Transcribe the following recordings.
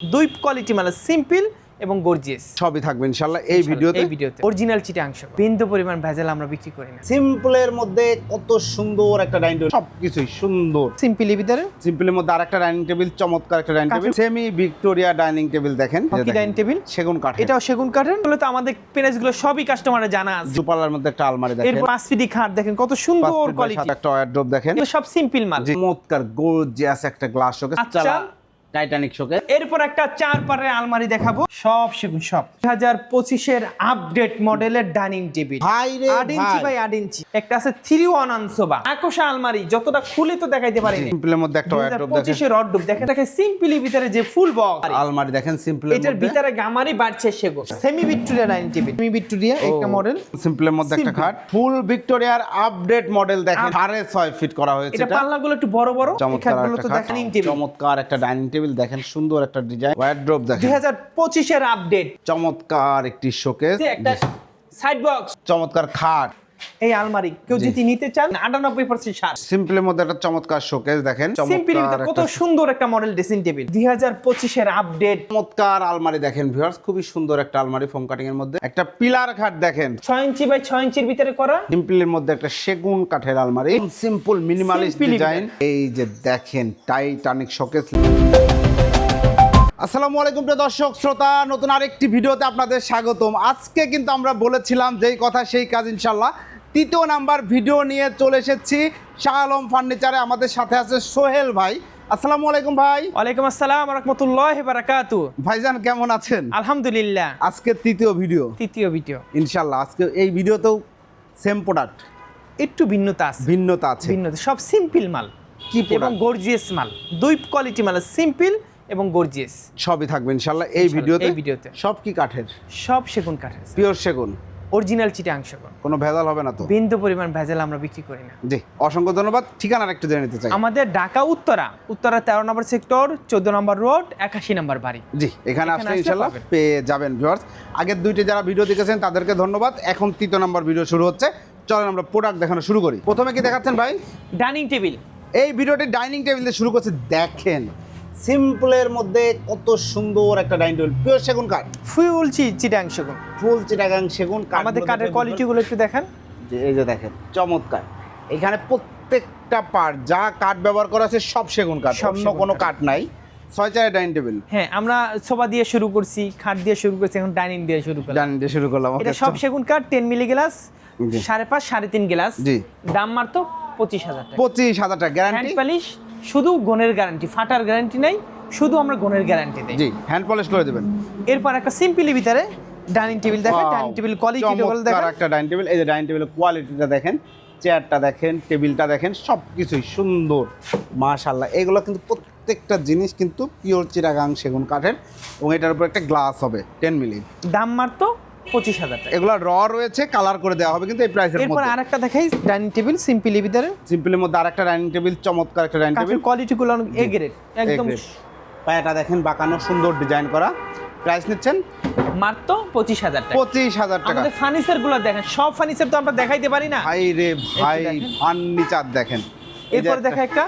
দুই কোয়ালিটি মানে সিম্পল এবং গর্জিয়াস সবই থাকবে ইনশাল্লাহ এই ভিডিওতে। এই ভিডিওতে। অরিজিনাল চিটাংশ বিন্দু পরিমাণ ভেজাল আমরা বিক্রি করি না। সিম্পলের মধ্যে কত সুন্দর একটা ডাইনিং টেবিল সবকিছুই সুন্দর। সিম্পলি ভিতরে? সিম্পলের মধ্যে আরেকটা ডাইনিং টেবিল চমৎকার একটা dining table. Semi Victoria dining table দেখেন হকি ডাইনিং টেবিল? সেগুন কাঠ এটাও সেগুন কাঠের। বলে তো আমাদের পেনাজগুলো সবই কাস্টমারের জানা আছে। দুপালার মধ্যে একটা আলমারি দেখেন। এরপর পাঁচ ফিটি খাট দেখেন কত সুন্দর কোয়ালিটি একটা ওয়ারড্রপ দেখেন। সব সিম্পল মাল। চমৎকার গর্জিয়াস একটা গ্লাস শোকেস আচ্ছা। টাইটানিক শোকে এরপর একটা চার পারের আলমারি দেখাবো। সব সেগুন সব। দুই হাজার পঁচিশের আপডেট মডেলের ডাইনিং টেবিল ভাই রে আট ইঞ্চি বাই আট ইঞ্চি। একটা আছে থ্রি ওয়ান আনসোবা একশা আলমারি যতটা খুলে তো দেখাইতে পারিনি। সিম্পলের মধ্যে একটা দেখেন। পঁচিশের দেখেন। দেখেন সিম্পলি ভিতরে যে ফুল বক্স আলমারি দেখেন সিম্পলের এটার ভিতরে গামারি বাড়ছে সেগো semi Victoria dining table semi Victoria একটা মডেল সিম্পলের মধ্যে একটা। খাট। ফুল ভিক্টোরিয়ার আপডেট মডেল দেখেন। সাড়ে ছয় ফিট করা হয়েছে এটা পাল্লাগুলো একটু বড় বড়। চমৎকার একটা ডাইনিং টেবিল চমৎকার একটা ডাইনিং টেবিল দেখেন সুন্দর একটা ডিজাইন ওয়ার ড্রপ দেখেন হাজার পঁচিশের আপডেট চমৎকার একটি শোকেস একটা সাইড বক্স চমৎকার খাট। এই আলমারি। কেউ যদি নিতে চান আটানব্বই পার্সেন্ট সার। সিম্পলের মধ্যে একটা চমৎকার শোকেস দেখেন। সিম্পলি কত সুন্দর একটা মডেল ড্রেসিং টেবিল দুই হাজার পঁচিশের আপডেট চমৎকার আলমারি দেখেন ভিউয়ার্স খুবই সুন্দর একটা আলমারি ফোম কাটিং এর মধ্যে। একটা পিলার খাট দেখেন। ছয় ইঞ্চি বাই ছয় ইঞ্চির ভিতরে করা। সিম্পলের মধ্যে একটা সেগুন কাঠের আলমারি। সিম্পল মিনিমালিস্ট ডিজাইন এই যে দেখেন টাইটানিক শোকেস আসসালামু আলাইকুম প্রিয় দর্শক শ্রোতা নতুন আরেকটি ভিডিওতে আপনাদের স্বাগতম। আজকে কিন্তু আমরা বলেছিলাম যেই কথা সেই কাজ ইনশাল্লাহ তৃতীয় নাম্বার ভিডিও নিয়ে চলে এসেছি শাহ আলম ফার্নিচারে। আমাদের সাথে আছে সোহেল ভাই। আসসালামু আলাইকুম ভাই। ওয়ালাইকুম আসসালাম রহমতুল্লাহ বারাকাতু ভাইজান কেমন আছেন? আলহামদুলিল্লাহ। আজকে তৃতীয় ভিডিও। তৃতীয় ভিডিও। ইনশাল্লাহ আজকে এই ভিডিওতেও সেম প্রোডাক্ট একটু ভিন্নতা আছে। ভিন্নতা আছে। ভিন্নতা। সব সিম্পল মাল। কি এবং গর্জিয়াস মাল। দুই কোয়ালিটি মাল সিম্পল এবং গর্জিয়াস সবই থাকবে ইনশাল্লাহ এই ভিডিওতে এই ভিডিওতে। সব কি কাঠের? সব সেগুন কাঠের। পিওর সেগুন। অরিজিনাল চিটাং সেগুন কোনো ভেজাল হবে না তো? বিন্দু পরিমাণ ভেজাল আমরা বিক্রি করি না। জি অসংখ্য ধন্যবাদ। ঠিকানার একটু জেনে নিতে চাই। আমাদের ঢাকা উত্তরা। উত্তরা তেরো নম্বর সেক্টর চোদ্দ নম্বর রোড একাশি নম্বর বাড়ি। জি এখানে আসলে আসলে ইনশাল্লাহ পেয়ে যাবেন ভিউয়ার্স আগের দুইটি যারা ভিডিও দেখেছেন তাদেরকে ধন্যবাদ। এখন তৃতীয় নম্বর ভিডিও শুরু হচ্ছে। চলেন আমরা প্রোডাক্ট দেখানো শুরু করি। প্রথমে কি দেখাচ্ছেন ভাই? Dining table. এই ভিডিওটি ডাইনিং টেবিল দিয়ে শুরু করছে। দেখেন সিম্পলের মধ্যে কত সুন্দর একটা ডাইনিং টেবিল পিওর সেগুন কাঠ। ফুল চিটাং সেগুন। ফুল চিটাগাং সেগুন কাঠ আমাদের কাঠের কোয়ালিটিগুলো একটু দেখেন। যে এই যে দেখেন চমৎকার। এখানে প্রত্যেকটা পার্ট যা কাঠ ব্যবহার করা আছে সব সেগুন কাঠ অন্য কোনো কাঠ। নাই। ছয় চারের ডাইনিং টেবিল। হ্যাঁ আমরা সোফা দিয়ে শুরু করছি খাট দিয়ে শুরু করছি এখন ডাইনিং দিয়ে শুরু করলাম। ডাইনিং দিয়ে শুরু করলাম এটা সব সেগুন কাঠ টেন মিলি গ্লাস সাড়ে পাঁচ সাড়ে তিন গ্লাস। দাম মাত্র পঁচিশ হাজার টাকা। পঁচিশ হাজার টাকা গ্যারান্টি হ্যান্ড পালিশ শুধু গনের গ্যারান্টি ফাটার গ্যারান্টি নাই শুধু আমরা গনের গ্যারান্টি দেই। জি হ্যান্ড পলিশ করে দেবেন। এরপর একটা সিম্পলি ভিতরে ডাইনিং টেবিল দেখেন ডাইনিং টেবিল কোয়ালিটি দেখেন। একটা ডাইনিং টেবিল এই যে ডাইনিং টেবিলের কোয়ালিটিটা দেখেন চেয়ারটা দেখেন টেবিলটা দেখেন সব কিছুই সুন্দর মাশাল্লাহ এগুলো কিন্তু প্রত্যেকটা জিনিস কিন্তু পিওর চিরাগাং সেগুন কাঠের এবং এটার উপর একটা গ্লাস হবে টেন মিলি দাম মাত্র পঁচিশ হাজার টাকা। এগুলো র রয়েছে কালার করে দেওয়া হবে কিন্তু এই প্রাইসের এরপর আরেকটা দেখাই ডাইনিং টেবিল সিম্পলি ভিতরে। সিম্পলের মধ্যে আরেকটা ডাইনিং টেবিল চমৎকার একটা ডাইনিং টেবিল কোয়ালিটিগুলো এ গ্রেড একদম পায়াটা দেখেন বাঁকানো সুন্দর ডিজাইন করা। প্রাইস নিচ্ছেন? মাত্র পঁচিশ হাজার টাকা। পঁচিশ হাজার টাকা। আমাদের ফার্নিচারগুলো দেখেন সব ফার্নিচার তো আমরা দেখাইতে পারি না। ভাই রে ভাই ফার্নিচার দেখেন। এরপর দেখা একটা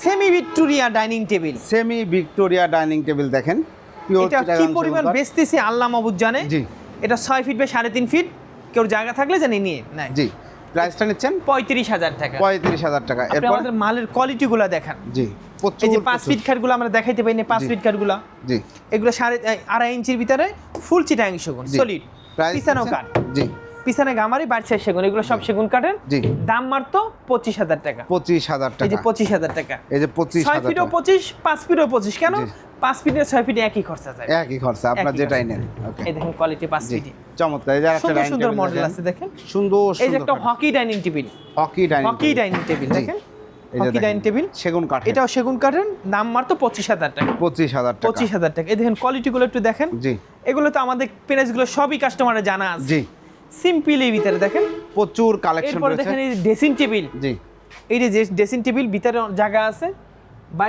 semi Victoria dining table semi Victoria dining table দেখেন। এটা কি পরিমাণ বেচতেছি আল্লাহ মাহবুদ জানে। জি। এটা ছয় ফিট বা সাড়ে তিন ফিট কেউ জায়গা থাকলে জানি নিয়ে নেয়। জি প্রাইসটা নিচ্ছেন? পঁয়ত্রিশ হাজার টাকা। পঁয়ত্রিশ হাজার টাকা। এরপর? আমাদের মালের কোয়ালিটিগুলো দেখান। জি এই যে পাঁচ। ফিট খাটগুলো আমরা দেখাইতে পারি না পাঁচ ফিট খাটগুলো। জি। এগুলো সাড়ে আড়াই ইঞ্চির ভিতরে ফুল চিটাং সেগুন সলিড পিছানো? কাঠ। জি। পিছনে গামারি বাড়ছে সেগুন। এগুলো সব সেগুন কাঠের। জি। দাম মাত্র পঁচিশ হাজার টাকা। পঁচিশ হাজার টাকা এই যে পঁচিশ হাজার টাকা। এই যে পঁচিশ ছয় ফিটও পঁচিশ পাঁচ ফিটও পঁচিশ। কেন। পাঁচ ফিটে ছয় ফিটে একই খরচা যায়। একই খরচা আপনার যেটাই নেন। এই দেখেন কোয়ালিটি পাঁচ ফিটে। চমৎকার। এই যে একটা সুন্দর মডেল আছে দেখেন। সুন্দর এই যে একটা hockey dining table hockey dining hockey dining table দেখেন? হকি ডাইনিং টেবিল সেগুন কাঠ এটাও সেগুন কাঠের। দাম মাত্র পঁচিশ হাজার টাকা। পঁচিশ হাজার টাকা। পঁচিশ হাজার টাকা। এই দেখেন কোয়ালিটিগুলো একটু দেখেন। জি। এগুলো তো আমাদের পেনাজগুলো সবই কাস্টমারের জানা আছে। জি। সিম্পলি ভিতরে দেখেন। প্রচুর কালেকশন এরপরে রয়েছে। দেখেন এই ড্রেসিং টেবিল জি। এই যে ড্রেসিং টেবিল ভিতরে জায়গা আছে।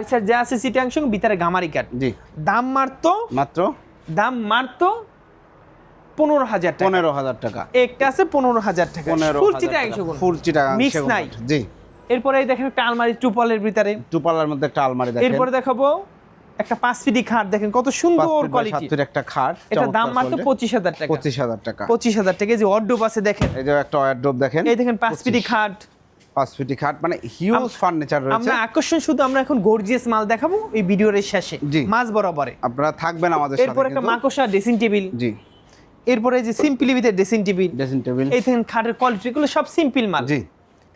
সাইড যা আছে সিটাংশ ভিতরে গামারি কাঠ জি। দাম মারত মাত্র? দাম মারত পনেরো হাজার টাকা। পনেরো হাজার টাকা। একটা আছে পনেরো হাজার টাকা। পনেরো ফুল চিটাংশ ফুল সেগুন নাই। জি। এরপরে দেখেন একটা আলমারি টুপলের ভিতরে। টুপালার মধ্যে একটা আলমারি দেখেন। এরপরে দেখাবো একটা পাঁচ ফিটি খাট দেখেন কত সুন্দর কোয়ালিটি একটা খাট এটা দাম মাত্র পঁচিশ হাজার টাকা। পঁচিশ হাজার টাকা। পঁচিশ হাজার টাকা যে অর্ডোপ আছে দেখেন। এই যে একটা ওয়ার্ড্রোপ দেখেন। এই দেখেন পাঁচ ফিটি খাট। পাঁচ ফিটি খাট মানে হিউজ ফার্নিচার রয়েছে। আমরা আকর্ষণ শুধু আমরা এখন গর্জিয়াস মাল দেখাবো এই ভিডিওর শেষে। মাছ বরাবরে। আপনারা থাকবেন আমাদের সাথে এরপর একটা। মাকড়সা ড্রেসিং টেবিল জি। এরপরে এই যে সিম্পলি ভিতরে ড্রেসিং টেবিল ড্রেসিং টেবিল এই দেখেন খাটের কোয়ালিটি এগুলো সব সিম্পল মাল। জি।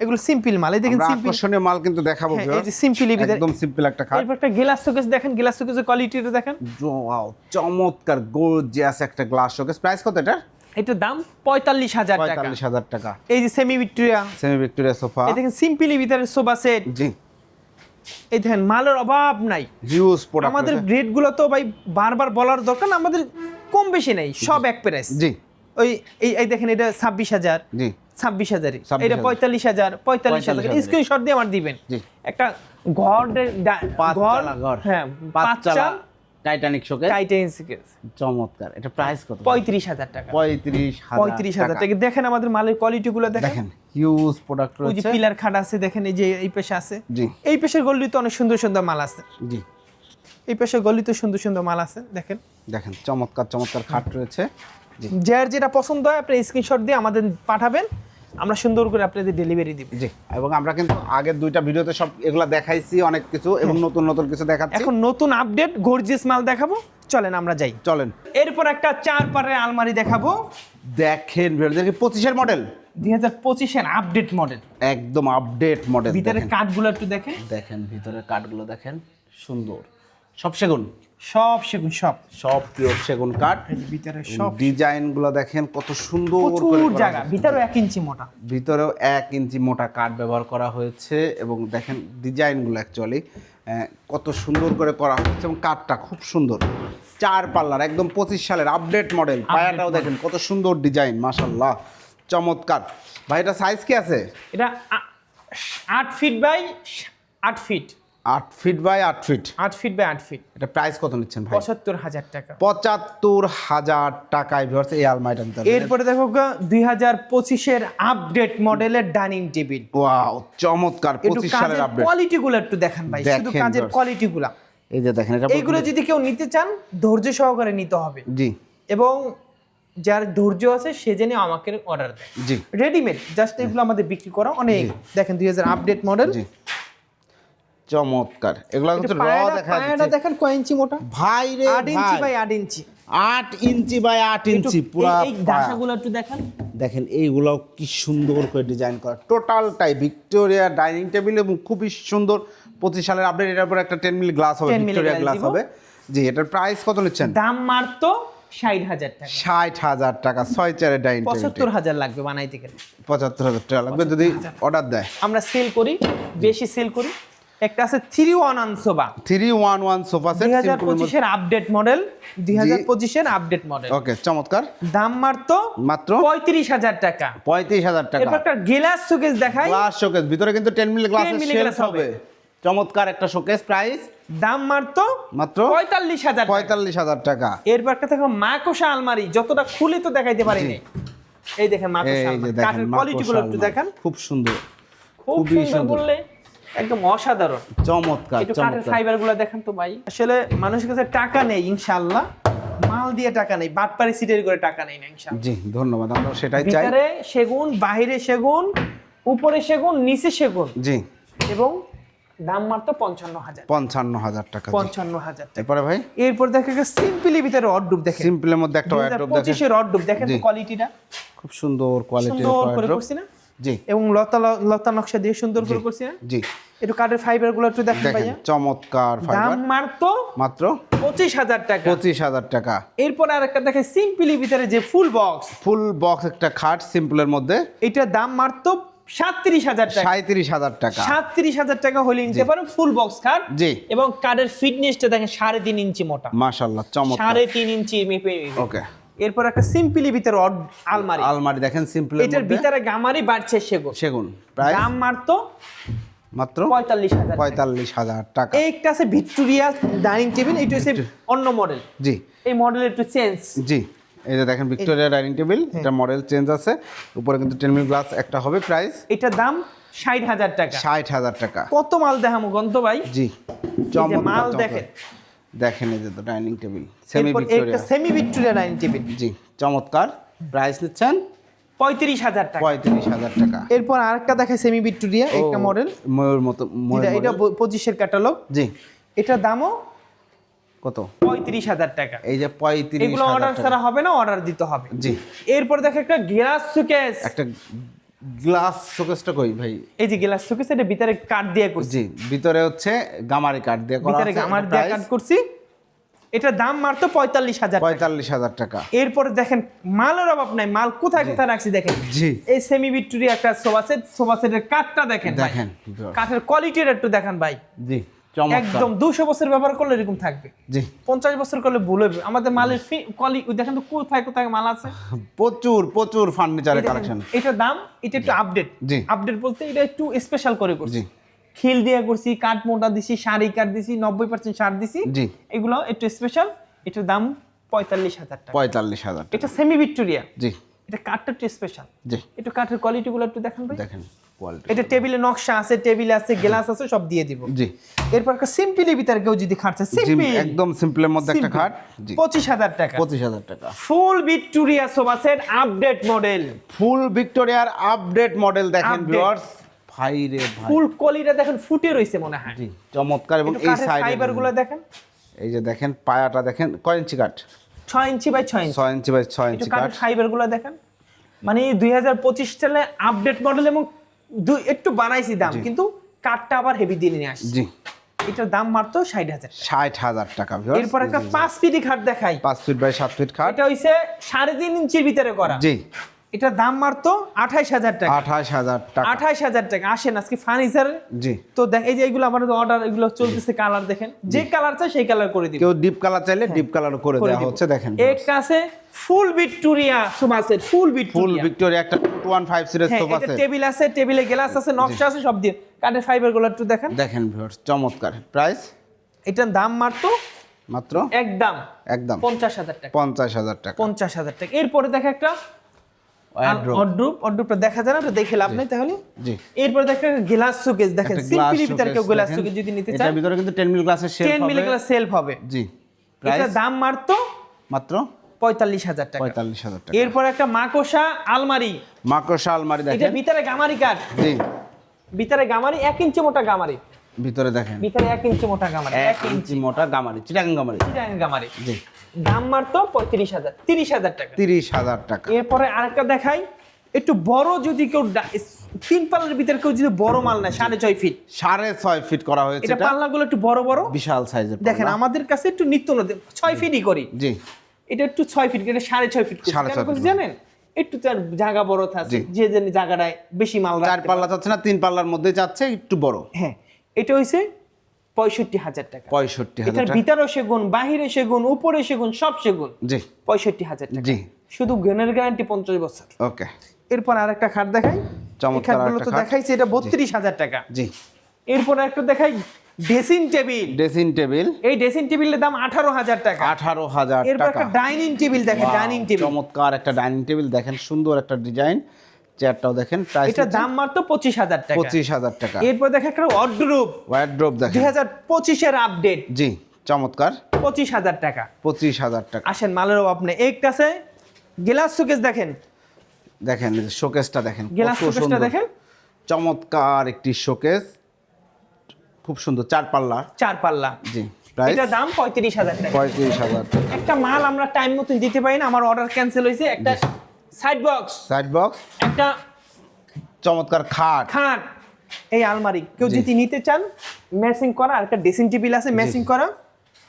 এগুলো সিম্পল মাল এই দেখেন সিম্পল আকর্ষণীয় মাল কিন্তু দেখাবো হ্যাঁ, এই যে ভিতরে- একদম সিম্পল একটা খাট। এরপর একটা গ্লাস শোকেস দেখেন গ্লাস শোকেসের কোয়ালিটিটা দেখেন। ওয়াও চমৎকার গর্জিয়াস একটা গ্লাস শোকেস প্রাইস কত এটা এটার দাম পঁয়তাল্লিশ হাজার টাকা। পঁয়তাল্লিশ হাজার টাকা। এই যে semi Victoria semi Victoria sofa এই দেখেন সিম্পলি ভিতরে সোফা সেট জি। এই দেখেন মালের অভাব নাই। হিউজ প্রোডাক্ট আমাদের রেটগুলো তো ভাই বারবার বলার দরকার না আমাদের কম বেশি নেই সব এক প্রাইস জি। ওই এই এই দেখেন এটা ছাব্বিশ হাজার। জি। ছাব্বিশ হাজারে এটা পঁয়তাল্লিশ হাজার পঁয়তাল্লিশ হাজার স্ক্রিনশট দিয়ে আমার দিবেন। একটা ঘর ঘর। হ্যাঁ পাঁচতলা টাইটানিক শোকে টাইটেন্স চমৎকার। এটা প্রাইস কত? পঁয়ত্রিশ হাজার টাকা। পঁয়ত্রিশ পঁয়ত্রিশ হাজার টাকা। দেখেন আমাদের মালের কোয়ালিটি গুলো দেখেন। হিউজ প্রোডাক্ট ওই যে রয়েছে। পিলার খাট আছে দেখেন এই যে এই পেশে আছে। জি। এই পেশের গলিতে অনেক সুন্দর সুন্দর মাল আছে। জি। এই পেশের গলিতে সুন্দর সুন্দর মাল আছে দেখেন। দেখেন চমৎকার চমৎকার খাট রয়েছে। যার যেটা পছন্দ হয় আপনি স্ক্রিনশট দিয়ে আমাদের পাঠাবেন। আমরা সুন্দর করে আপনাদের ডেলিভারি দিব। জি এবং আমরা কিন্তু আগের দুইটা ভিডিওতে সব এগুলা দেখাইছি অনেক কিছু এবং নতুন নতুন কিছু দেখাচ্ছি। এখন নতুন আপডেট গর্জিয়াস মাল দেখাবো। চলেন আমরা যাই। চলেন। এরপর একটা চার পারের আলমারি দেখাবো। দেখেন ভিডিও পঁচিশের মডেল দুই হাজার পঁচিশের আপডেট মডেল একদম আপডেট মডেল ভিতরে কাঠগুলো একটু দেখেন। দেখেন ভিতরের কাঠগুলো দেখেন সুন্দর। সব সেগুন? সব সেগুন সব। সব পিওর সেগুন কাঠ। ভিতরে সব ডিজাইনগুলো দেখেন কত সুন্দর করে প্রচুর জায়গা। ভিতরে এক ইঞ্চি মোটা। ভিতরেও এক ইঞ্চি মোটা কাঠ ব্যবহার করা হয়েছে এবং দেখেন ডিজাইনগুলো অ্যাকচুয়ালি কত সুন্দর করে করা হয়েছে এবং কাঠটা খুব সুন্দর। চার পাল্লার একদম পঁচিশ সালের আপডেট মডেল পায়াটাও দেখেন কত সুন্দর ডিজাইন মাশাল্লাহ চমৎকার। ভাই এটা সাইজ কি আছে? এটা আট ফিট বাই আট ফিট আট ফিট বাই আট ফিট আট ফিট বাই আট ফিট এটা প্রাইস কত নিচ্ছেন ভাই? পঁচাত্তর হাজার টাকা। পঁচাত্তর হাজার টাকায় ভিউয়ার্স এই আলমারিটা নিতে এরপরে দেখো দুই হাজার পঁচিশের আপডেট মডেলের ডাইনিং টেবিল ওয়াও চমৎকার পঁচিশ সালের আপডেট কোয়ালিটি গুলো একটু দেখান ভাই শুধু কাজের just। কোয়ালিটি গুলা এই যে দেখেন এটা এইগুলো যদি কেউ নিতে চান ধৈর্য সহকারে নিতে হবে। জি। এবং যার ধৈর্য আছে সে জেনে আমাকে অর্ডার দেয়। জি। রেডিমেড জাস্ট এগুলো আমাদের বিক্রি করা অনেক। দেখেন দুই হাজার আপডেট মডেল চমৎকার। এগুলো কিন্তু র দেখা যাচ্ছে। দেখেন কয় ইঞ্চি মোটা? ভাই রে আট ইঞ্চি ভাই। বাই আট ইঞ্চি। আট ইঞ্চি বাই আট ইঞ্চি একটু পুরা এই- দাসাগুলো একটু দেখেন। দেখেন এইগুলো কি সুন্দর করে ডিজাইন করা। টোটাল টোটালটাই ভিক্টোরিয়া ডাইনিং টেবিল এবং খুবই সুন্দর পঁচিশ সালের আপডেট এটার উপর একটা টেন মিলি গ্লাস হবে ভিক্টোরিয়া গ্লাস হবে। জি এটার প্রাইস কত নিচ্ছেন? দাম মারতো ষাট হাজার টাকা। ষাট হাজার টাকা ছয় চারের ডাইনিং টেবিল পঁচাত্তর হাজার লাগবে বানাইতে গেলে। পঁচাত্তর হাজার টাকা লাগবে যদি অর্ডার দেয়। আমরা সেল করি বেশি সেল করি। একটা আছে three one আনসোবা three one one sofa set দুই হাজার পঁচিশের আপডেট মডেল দুই হাজার পঁচিশের আপডেট মডেল ওকে চমৎকার। দাম মারতো মাত্র? পঁয়ত্রিশ হাজার টাকা। পঁয়ত্রিশ হাজার টাকা। এরপর একটা গেলাস শোকেস দেখাই। গ্লাস শোকেস ভিতরে কিন্তু 10 মিলি গ্লাসের 10 মিলি শেলফ হবে। চমৎকার একটা শোকেস প্রাইস দাম মারতো মাত্র পঁয়তাল্লিশ হাজার টাকা। পঁয়তাল্লিশ হাজার টাকা। এরপর একটা দেখো মাকোসা আলমারি যতটা খুলে তো দেখাইতে পারিনি এই দেখেন মাকোসা আলমারি। দেখেন কাঠের কোয়ালিটি গুলো একটু দেখেন। খুব সুন্দর। খুব সুন্দর। বললে একদম অসাধারণ। চমৎকার একটু কাঠের চমৎকার। ফাইবারগুলো দেখেন তো ভাই। আসলে মানুষের কাছে টাকা নেই ইনশাআল্লাহ। মাল দিয়ে টাকা নেই বাটপারি সিটের করে টাকা নেই না ইনশাআল্লাহ। জি ধন্যবাদ আমরা সেটাই চাই। ভিতরে সেগুন বাইরে সেগুন উপরে সেগুন নিচে সেগুন। জি। এবং দাম মাত্র পঞ্চান্ন হাজার। পঞ্চান্ন হাজার টাকা। পঞ্চান্ন হাজার এরপরে ভাই? এরপর দেখে সিম্পলি ভিতরে অড্ডুপ দেখেন। সিম্পলের মধ্যে একটা ওয়ার্ড্রপ দেখেন। পঁচিশের অড্ডুপ দেখেন। কোয়ালিটিটা খুব সুন্দর কোয়ালিটির সুন্দর করে করছি না? জি। এবং লতা লতা নকশা দিয়ে সুন্দর করে করছি না? জি। একটু কাঠের ফাইবারগুলো একটু দেখেন দেখেন ভাইয়া। চমৎকার দাম ফাইবার মাত্র মাত্র পঁচিশ হাজার টাকা। পঁচিশ হাজার টাকা। এরপর আর একটা দেখে সিম্পলি ভিতরে যে ফুল বক্স ফুল বক্স একটা খাট সিম্পলের মধ্যে। এটার দাম মাত্র সাতত্রিশ হাজার টাকা। সাঁত্রিশ হাজার টাকা। সাতত্রিশ হাজার টাকা হলে নিতে পারেন ফুল বক্স কাঠ জি। এবং কাঠের ফিটনেসটা দেখেন সাড়ে তিন ইঞ্চি মোটা। মাশাল্লাহ চমৎকার। সাড়ে তিন ইঞ্চি মেপে ওকে। এরপর একটা সিম্পলি ভিতরে আলমারি। আলমারি দেখেন সিম্পলের এটার ভিতরে গামারি বাড়ছে সেগুন। সেগুন প্রায়। দাম মাত্র মাত্র পঁয়তাল্লিশ হাজার পঁয়তাল্লিশ হাজার টাকা। এইটা আছে ভিক্টোরিয়া ডাইনিং টেবিল এইটা হচ্ছে অন্য মডেল। জি। এই মডেলের একটু চেঞ্জ। জি এই যে দেখেন ভিক্টোরিয়া ডাইনিং টেবিল এটা মডেল চেঞ্জ আছে। উপরে কিন্তু টেন গ্লাস একটা হবে প্রাইস। এটার দাম ষাট হাজার টাকা। ষাট হাজার টাকা। কত মাল দেখামো গন্ত ভাই? জি মাল দেখেন। দেখেন এই যে তো dining table semi Victoria. Semi Victoria dining table. জি চমৎকার। প্রাইস নিচ্ছেন পঁয়ত্রিশ হাজার টাকা। পঁয়ত্রিশ হাজার টাকা। এরপর আরেকটা দেখে সেমি ভিক্টোরিয়া একটা মডেল ময়ূর মতো এটা পঁচিশের ক্যাটালগ জি। এটার দামও কত? পঁয়ত্রিশ হাজার টাকা। এই যে পঁয়ত্রিশ এগুলো অর্ডার ছাড়া হবে না অর্ডার দিতে হবে। জি। এরপর দেখে একটা গ্লাস সুকেস একটা গ্লাস শোকেসটা কই ভাই? এই যে গ্লাস সুকেস এটা ভিতরে কাঠ দিয়ে করছি। জি ভিতরে হচ্ছে গামারি কাঠ দিয়ে করা ভিতরে আমার দিয়ে কাঠ করছি। এটার দাম মাত্র পঁয়তাল্লিশ হাজার পঁয়তাল্লিশ হাজার টাকা। এরপরে দেখেন মালের অভাব নাই মাল কোথায় কোথায় রাখছি দেখেন? জি। এই সেমি ভিক্টোরিয়া একটা সোফা সেট সোফা সেটের কাঠটা দেখেন দেখেন। কাঠের কোয়ালিটির একটু দেখেন ভাই। জি একদম দুশো বছর ব্যবহার করলে এরকম থাকবে। জি। পঞ্চাশ বছর করলে ভুল হবে আমাদের মালের কোয়ালিটি দেখেন তো কোথায় কোথায় মাল আছে? প্রচুর প্রচুর ফার্নিচারের কালেকশন এটার দাম এটা একটু আপডেট জি। আপডেট বলতে এটা একটু স্পেশাল করে করছি। খিল দিয়ে করছি কাঠ মোটা দিছি শাড়ি কাঠ দিছি নব্বই পার্সেন্ট সার দিছি। জি। এগুলো একটু স্পেশাল এটার দাম পঁয়তাল্লিশ হাজার টাকা। পঁয়তাল্লিশ হাজার টাকা। এটা সেমি ভিক্টোরিয়া জি। এটা কাঠটা একটু স্পেশাল জি। একটু কাঠের কোয়ালিটি গুলো একটু দেখেন ভাই। দেখেন কোয়ালিটি এটা টেবিলে নকশা আছে টেবিল আছে গ্লাস আছে সব দিয়ে দিব। জি। এরপর একটা সিম্পলি ভিতরে কেউ যদি খাটছে জি সিম্পল একদম সিম্পলের মধ্যে একটা খাট। জি। পঁচিশ হাজার টাকা। পঁচিশ হাজার টাকা। Full Victoria sofa set update model full ভিক্টোরিয়ার আপডেট মডেল দেখেন ভিউয়ার্স ভাই রে ভাই। ফুল কলিটা দেখেন ফুটে মনে হয়। জি চমৎকার এবং এই সাইডে দেখেন। এই যে দেখেন পায়াটা দেখেন কয় ইঞ্চি কাঠ? ছয় ইঞ্চি বাই ছয় ইঞ্চি। ছয় ইঞ্চি বাই ছয় ইঞ্চি কাঠ। দেখেন। মানে দুই হাজার পঁচিশ সালে আপডেট মডেল এবং দুই একটু বানাইছি দাম কিন্তু কাঠটা আবার হেভি দিয়ে নিয়ে আসছি। জি। এটার দাম মাত্র ষাট হাজার ষাট হাজার টাকা এরপর একটা। পাঁচ ফিটি খাট দেখাই। পাঁচ ফিট বাই সাত ফিট খাট। এটা হইছে সাড়ে তিন ইঞ্চির ভিতরে করা। জি। এটার দাম মাত্র আঠাইশ হাজার টাকা। হাজার টাকা। আঠাইশ হাজার টাকা। আসেন আজকে ফার্নিচার। জি। তো দেখ এই যে এইগুলো আমাদের অর্ডার এগুলো চলতেছে কালার দেখেন। যে কালার চাই সেই কালার করে কেউ ডিপ কালার চাইলে ডিপ কালার করে দেওয়া হচ্ছে দেখেন। আছে full Victoria sofa set full full Victoria Victoria একটা টু ওয়ান ফাইভ সিরিজ হ্যাঁ সোফা এটা সেট টেবিল আছে টেবিলে গ্লাস আছে নকশা আছে সব দিয়ে। কাঠের ফাইবারগুলো একটু দেখেন। দেখেন ভিউয়ার্স চমৎকার। প্রাইস এটার দাম মাত্র মাত্র? একদম। একদম। পঞ্চাশ হাজার টাকা। পঞ্চাশ হাজার টাকা। পঞ্চাশ হাজার টাকা। এরপরে দেখা একটা। অড্রুপ অড্রুপটা দেখা যায় না ওটা দেখে লাভ নেই তাহলে? জি। এরপরে দেখা গ্লাস সুকেস দেখেন সিম্পলি ভিতরে কেউ গ্লাস দেখেন। যদি নিতে এটার ভিতরে কিন্তু টেন মিল গ্লাসের shelf ten milli glass shelf হবে। জি। এটার দাম মাত্র মাত্র? পঁয়তাল্লিশ হাজার টাকা। পঁয়তাল্লিশ হাজার টাকা। এরপর একটা মাকোসা আলমারি। মাকড়সা আলমারি এটা ভিতরে গামারি কাঠ জি। ভিতরে গামারি এক ইঞ্চি মোটা গামারি। ভিতরে দেখেন। ভিতরে এক ইঞ্চি মোটা গামারি এক ইঞ্চি। মোটা গামারি চিটাগাং গামারি। চিটাগাং গামারি। জি। দাম মাত্র পঁয়ত্রিশ হাজার তিরিশ হাজার টাকা। তিরিশ হাজার টাকা। এরপরে আরেকটা দেখাই একটু বড় যদি কেউ তিন পাল্লার ভিতরে কেউ যদি বড় মাল নেয় সাড়ে ছয় ফিট। সাড়ে ছয় ফিট করা হয়েছে এটা পাল্লাগুলো একটু বড় বড়। বিশাল সাইজের দেখেন আমাদের কাছে একটু নিত্য নতুন ছয় ফিটই করি। জি। এটা একটু ছয় ফিট এটা সাড়ে ছয় ফিট সাড়ে ছয় feet জানেন? একটু তার জায়গা বড় থাকে যে যে জায়গাটায় বেশি মাল চার পাল্লা চাচ্ছে না তিন পাল্লার মধ্যে যাচ্ছে একটু বড়। হ্যাঁ এটা হইছে পঁয়ষট্টি হাজার টাকা। পঁয়ষট্টি হাজার ভিতরে সেগুন বাহিরে সেগুন উপরে সেগুন সব সেগুন। জি। পঁয়ষট্টি হাজার টাকা। জি। শুধু গেনের গ্যারান্টি পঞ্চাশ বছর। ওকে। এরপর আরেকটা খাট দেখাই। চমৎকার খাটগুলো তো। দেখাইছে এটা বত্রিশ হাজার টাকা। জি। এরপর একটা দেখাই ড্রেসিং টেবিল। Dressing table. এই ড্রেসিং টেবিলের দাম আঠারো হাজার টাকা। আঠারো হাজার এরপর একটা ডাইনিং টেবিল দেখেন ডাইনিং টেবিল। চমৎকার একটা ডাইনিং টেবিল। দেখেন সুন্দর একটা ডিজাইন। চেয়ারটাও দেখেন প্রাইস এটা দাম মাত্র পঁচিশ হাজার টাকা। পঁচিশ হাজার টাকা। এরপর দেখে একটা ওয়ার্ড্রোব ওয়ার্ড্রোপ দুই হাজার পঁচিশের আপডেট জি চমৎকার। পঁচিশ হাজার টাকা। পঁচিশ হাজার টাকা। আসেন মালের অভাব নেই। একটা আছে গ্লাস সুকেস দেখেন। দেখেন শোকেসটা দেখেন গ্লাস সুন্দর। দেখেন। চমৎকার একটি শোকেস খুব সুন্দর চার পাল্লা। চার পাল্লা। জি এটা দাম পঁয়ত্রিশ হাজার টাকা। পঁয়ত্রিশ হাজার। টাকা একটা মাল আমরা টাইম মতন দিতে পারি না আমার অর্ডার ক্যান্সেল হয়েছে একটা সাইড বক্স সাইড বক্স একটা চমৎকার খাট। খাট। এই আলমারি। কেউ যদি নিতে চান ম্যাচিং করা আর একটা ড্রেসিং টেবিল আছে ম্যাচিং করা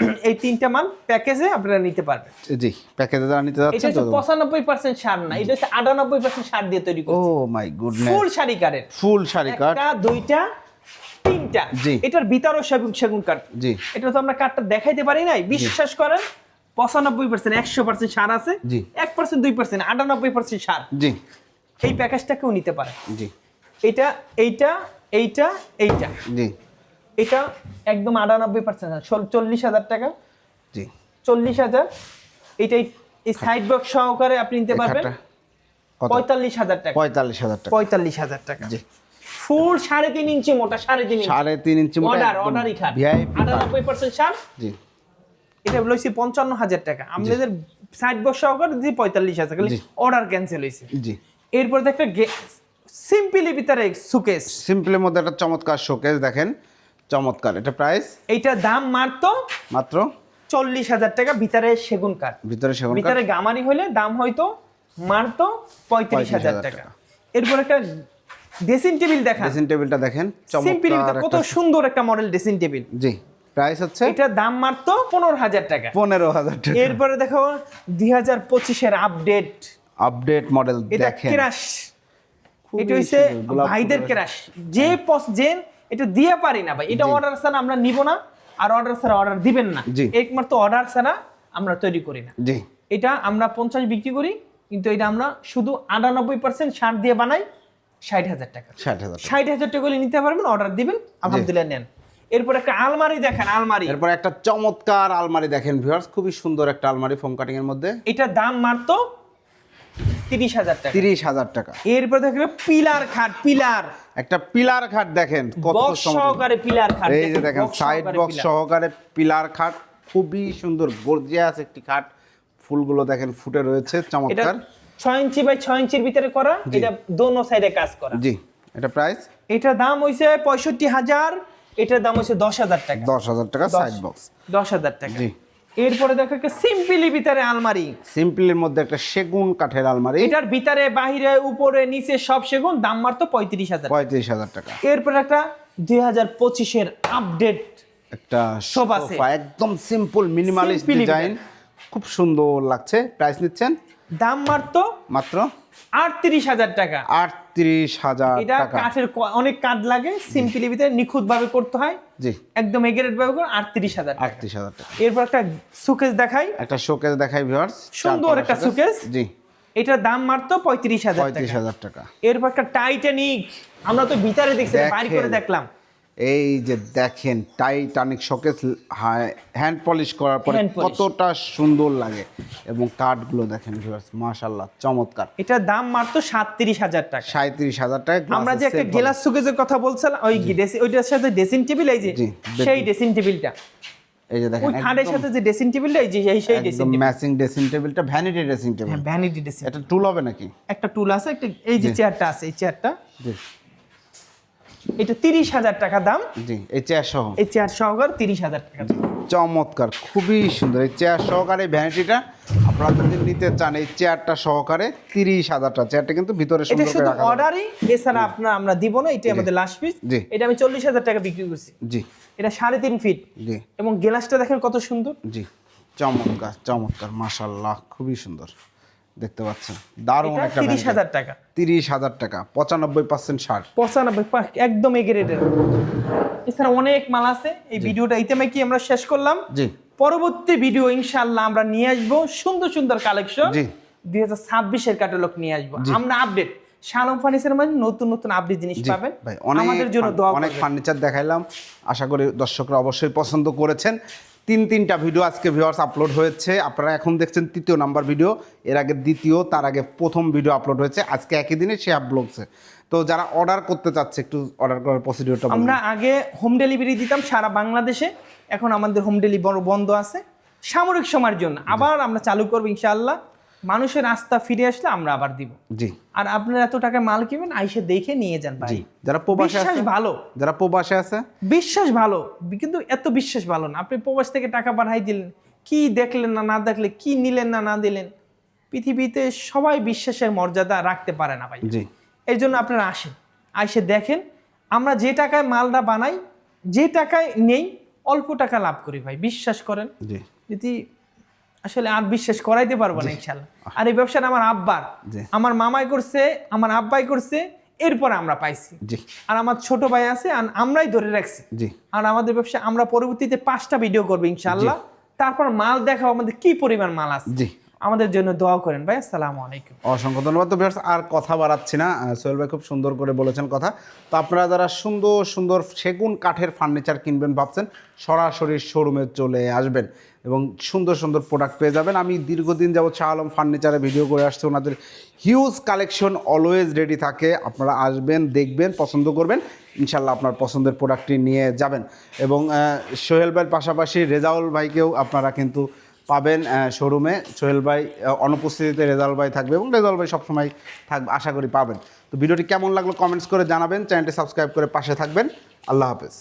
এই তিনটা মাল প্যাকেজে আপনারা নিতে পারবেন। জি প্যাকেজে যারা নিতে এটা যাচ্ছেন হচ্ছে পঁচানব্বই পার্সেন্ট সার না এটা হচ্ছে আটানব্বই পার্সেন্ট সার দিয়ে তৈরি ও মাই গুডনেস ফুল শাড়ি কাঠের। ফুল শাড়ি কাঠ। একটা দুইটা তিনটা। জি। এটার ভিতরও সেগুন সেগুন কাঠ। জি। এটা তো আমরা কাঠটা দেখাইতে পারি নাই। বিশ্বাস করেন পঁচানব্বই পার্সেন্ট একশো পার্সেন্ট সার আছে। জি। পার্সেন্ট দুই পার্সেন্ট আটানব্বই পার্সেন্ট সার। জি। এই প্যাকেজটা কেউ নিতে পারে। জি। এটা এইটা এইটা এইটা। জি। এটা একদম আটানব্বই পার্সেন্ট চল্লিশ হাজার টাকা। জি। চল্লিশ হাজার। এটাই এই সাইড বক্স সহকারে আপনি নিতে পারবেন। পঁয়তাল্লিশ হাজার টাকা। পঁয়তাল্লিশ হাজার টাকা। পঁয়তাল্লিশ হাজার টাকা। জি। ফুল সাড়ে তিন ইঞ্চি মোটা সাড়ে তিন সাড়ে তিন ইঞ্চি মোটা অর্ডার অর্ডারই খাট। আটানব্বই পার্সেন্ট সার। জি। এটা লইছি পঞ্চান্ন হাজার টাকা। আমাদের সাইড বছর সহকারে দিয়ে পঁয়তাল্লিশ হাজার খালি অর্ডার ক্যান্সেল হয়েছে জি। এরপর দেখো সিম্পলি ভিতরে সুকেস সিম্পলের মধ্যে একটা চমৎকার শোকেস দেখেন। চমৎকার এটা প্রাইস এইটার দাম মারতো মাত্র? চল্লিশ হাজার টাকা ভিতরে সেগুন কাঠ। ভিতরে সেগুন ভিতরে গামারি হলে দাম হয়তো মারতো পঁয়ত্রিশ হাজার টাকা। এরপর একটা ড্রেসিং টেবিল দেখা ড্রেসিং টেবিলটা দেখেন সিম্পলি চমৎকার কত সুন্দর একটা মডেল ড্রেসিং টেবিল জি। প্রাইস হচ্ছে এটার দাম মারতো পনেরো হাজার টাকা। পনেরো হাজার টাকা। এরপরে দেখো দুই হাজার পঁচিশের আপডেট আপডেট মডেল এটা ক্রাশ এটা হইছে ভাইদের ক্রাশ যে পস যে এটা দিয়ে পারি না ভাই এটা অর্ডার ছাড়া আমরা নিব না আর অর্ডার ছাড়া অর্ডার দিবেন না। একমাত্র অর্ডার ছাড়া আমরা তৈরি করি না। জি। এটা আমরা পঞ্চাশ বিক্রি করি কিন্তু এটা আমরা শুধু আটানব্বই পার্সেন্ট সার দিয়ে বানাই ষাট হাজার টাকা। ষাট হাজার ষাট হাজার টাকা নিতে পারবেন অর্ডার দিবেন আলহামদুলিল্লাহ নেন। এরপর একটা আলমারি দেখেন আলমারি। এরপর একটা চমৎকার আলমারি দেখেন ভিউয়ার্স খুবই সুন্দর একটা আলমারি ফোম কাটিং এর মধ্যে। এটার দাম মারতো তিরিশ হাজার টাকা। তিরিশ হাজার টাকা। এরপর দেখবে পিলার খাট পিলার। একটা পিলার খাট দেখেন কত সহকারে পিলার খাট এই যে দেখেন সাইড বক্স সহকারে পিলার। খাট খুবই সুন্দর গর্জিয়াস একটি খাট। ফুলগুলো দেখেন ফুটে রয়েছে এটা চমৎকার। ছয় ইঞ্চি বাই ছয় ইঞ্চির ভিতরে করা এটা দোনো সাইডে কাজ করা। জি এটা প্রাইস এটার দাম হইছে পঁয়ষট্টি হাজার এটার দাম হচ্ছে দশ হাজার টাকা। দশ হাজার টাকা। সাইড বক্স দশ হাজার টাকা। জি। এরপরে দেখো একটা সিম্পলি ভিতরে আলমারি। সিম্পলির মধ্যে একটা সেগুন কাঠের আলমারি। এটার ভিতরে বাহিরে উপরে নিচে সব সেগুন দাম মারতো পঁয়ত্রিশ হাজার পঁয়ত্রিশ হাজার টাকা। এরপর একটা দুই হাজার পঁচিশের আপডেট একটা সোফা সোফা একদম সিম্পল মিনিমালিস্ট ডিজাইন খুব সুন্দর লাগছে। প্রাইস নিচ্ছেন? দাম মারতো মাত্র? আটত্রিশ হাজার টাকা। আটত্রিশ হাজার এটা কাঠের অনেক কাঠ লাগে সিম্পলি ভিতরে নিখুঁত ভাবে করতে হয়। জি। একদম এগ্রেড ভাবে করে আটত্রিশ হাজার আটত্রিশ হাজার টাকা। এরপর একটা সুকেস দেখাই। একটা শোকেস দেখাই ভিউয়ার্স। সুন্দর একটা সুকেস জি। এটার দাম মারতো পঁয়ত্রিশ হাজার পঁয়ত্রিশ হাজার টাকা। এরপর একটা টাইটানিক। আমরা তো ভিতরে দেখছি বাইরে করে দেখলাম। এই যে দেখেন টাইটানিক শোকেস হ্যান্ড পলিশ করার পরে কতটা সুন্দর লাগে। এবং কাঠগুলো দেখেন ভিউয়ার্স মাশাল্লাহ চমৎকার। এটার দাম সাতত্রিশ হাজার টাকা। সাঁত্রিশ হাজার টাকা আমরা যে একটা গেলাস সুকেজের কথা বলছিলাম ওই ওইটার সাথে ড্রেসিং টেবিল এই যে সেই ড্রেসিং টেবিলটা এই যে দেখেন ওই খাটের সাথে যে ড্রেসিং টেবিলটা এই যে সেই সেই ড্রেসিং টেবিল ম্যাচিং ড্রেসিং টেবিলটা ভ্যানিটি ড্রেসিং টেবিল হ্যাঁ ভ্যানিটি ড্রেসিং এটা টুল হবে নাকি? একটা টুল আছে একটা এই যে চেয়ারটা আছে এই চেয়ারটা জি। এটা তিরিশ হাজার টাকা দাম। জি এই চেয়ার সহ। এই চেয়ার সহকার তিরিশ হাজার টাকা চমৎকার খুবই সুন্দর। এই চেয়ার সহকারে ভ্যানিটিটা আপনারা যদি নিতে চান এই চেয়ারটা সহকারে তিরিশ হাজার টাকা। চেয়ারটা কিন্তু ভিতরে এটা শুধু অর্ডারই এছাড়া আপনার আমরা দিব না এটা আমাদের লাস্ট পিস জি। এটা আমি চল্লিশ হাজার টাকা বিক্রি করছি। জি। এটা সাড়ে তিন ফিট জি। এবং গ্লাসটা দেখেন কত সুন্দর। জি। চমৎকার চমৎকার মাশাল্লাহ খুবই সুন্দর। দেখতে পাচ্ছেন। দারুণ একটা তিরিশ হাজার টাকা। তিরিশ হাজার টাকা পঁচানব্বই পার্সেন্ট ছাড় পঁচানব্বই একদম এগ্রেডের এছাড়া অনেক মাল আছে। এই ভিডিওটা ইতেমে কি আমরা শেষ করলাম? জি। পরবর্তী ভিডিও ইনশাল্লাহ আমরা নিয়ে আসব। সুন্দর সুন্দর কালেকশন জি। দুই হাজার ছাব্বিশের ক্যাটালগ নিয়ে আসব। আমরা আপডেট শালম ফার্নিচারের মাঝে নতুন নতুন আপডেট জিনিস পাবেন। ভাই আমাদের জন্য অনেক ফার্নিচার দেখাইলাম। আশা করি দর্শকরা অবশ্যই পছন্দ করেছেন। তিন তিনটা ভিডিও আজকে ভিউয়ার্স আপলোড হয়েছে। আপনারা এখন দেখছেন তৃতীয় নাম্বার ভিডিও এর আগে দ্বিতীয়, তার আগে প্রথম ভিডিও আপলোড হয়েছে। আজকে একই দিনে সে আপলোডছে তো যারা অর্ডার করতে চাচ্ছে, একটু অর্ডার করার প্রসিডিওরটা আমরা আগে হোম ডেলিভারি দিতাম সারা বাংলাদেশে। এখন আমাদের হোম ডেলিভারি বন্ধ আছে। সামরিক সময়ের জন্য। আবার আমরা চালু করব ইনশাআল্লাহ। মানুষের আস্থা ফিরে আসলে আমরা আবার দিব। জি। আর আপনারা এত টাকা মাল কিনবেন আইসে দেখে নিয়ে যান ভাই। যারা প্রবাসে বিশ্বাস ভালো। যারা প্রবাসে আছে বিশ্বাস ভালো। কিন্তু এত বিশ্বাস ভালো না। আপনি প্রবাস থেকে টাকা পাঠাই দিলেন কি দেখলেন না না দেখলে কি নিলেন না না দিলেন? পৃথিবীতে সবাই বিশ্বাসের মর্যাদা রাখতে পারে না ভাই। জি। এই জন্য আপনারা আসেন আইসে দেখেন। আমরা যে টাকায় মালটা বানাই যে টাকায় নেই অল্প টাকা লাভ করি ভাই। বিশ্বাস করেন। জি। যদি আসলে আর বিশ্বাস করাইতে পারব না ইনশাল্লাহ আর এই ব্যবসাটা আমার আব্বার। আমার মামাই করছে আমার আব্বাই করছে এরপর আমরা পাইছি। আর আমার ছোট ভাই আছে আর আমরাই ধরে রাখছি। আর আমাদের ব্যবসা আমরা পরবর্তীতে পাঁচটা ভিডিও করব ইনশাল্লাহ তারপর মাল দেখাও আমাদের কি পরিমাণ মাল আছে। আমাদের জন্য দোয়া করেন ভাই, আসসালামু আলাইকুম। অসংখ্য ধন্যবাদ। তো ভিউয়ার্স, আর কথা বাড়াচ্ছি না। সোহেল ভাই খুব সুন্দর করে বলেছেন কথা। তো আপনারা যারা সুন্দর সুন্দর সেগুন কাঠের ফার্নিচার কিনবেন ভাবছেন, সরাসরি শোরুমে চলে আসবেন এবং সুন্দর সুন্দর প্রোডাক্ট পেয়ে যাবেন। আমি দীর্ঘদিন যাবৎ শাহ আলম ফার্নিচারে ভিডিও করে আসছি। ওনাদের হিউজ কালেকশন অলওয়েজ রেডি থাকে। আপনারা আসবেন, দেখবেন, পছন্দ করবেন, ইনশাল্লাহ আপনার পছন্দের প্রোডাক্টটি নিয়ে যাবেন। এবং সোহেল ভাইয়ের পাশাপাশি রেজাউল ভাইকেও আপনারা কিন্তু পাবেন শোরুমে সোহেল ভাই অনুপস্থিতিতে রেজাল ভাই থাকবে এবং রেজাল ভাই সবসময় থাকবে, আশা করি পাবেন। তো ভিডিওটি কেমন লাগল কমেন্টস করে জানাবেন, চ্যানেলটি সাবস্ক্রাইব করে পাশে থাকবেন। আল্লাহ হাফেজ।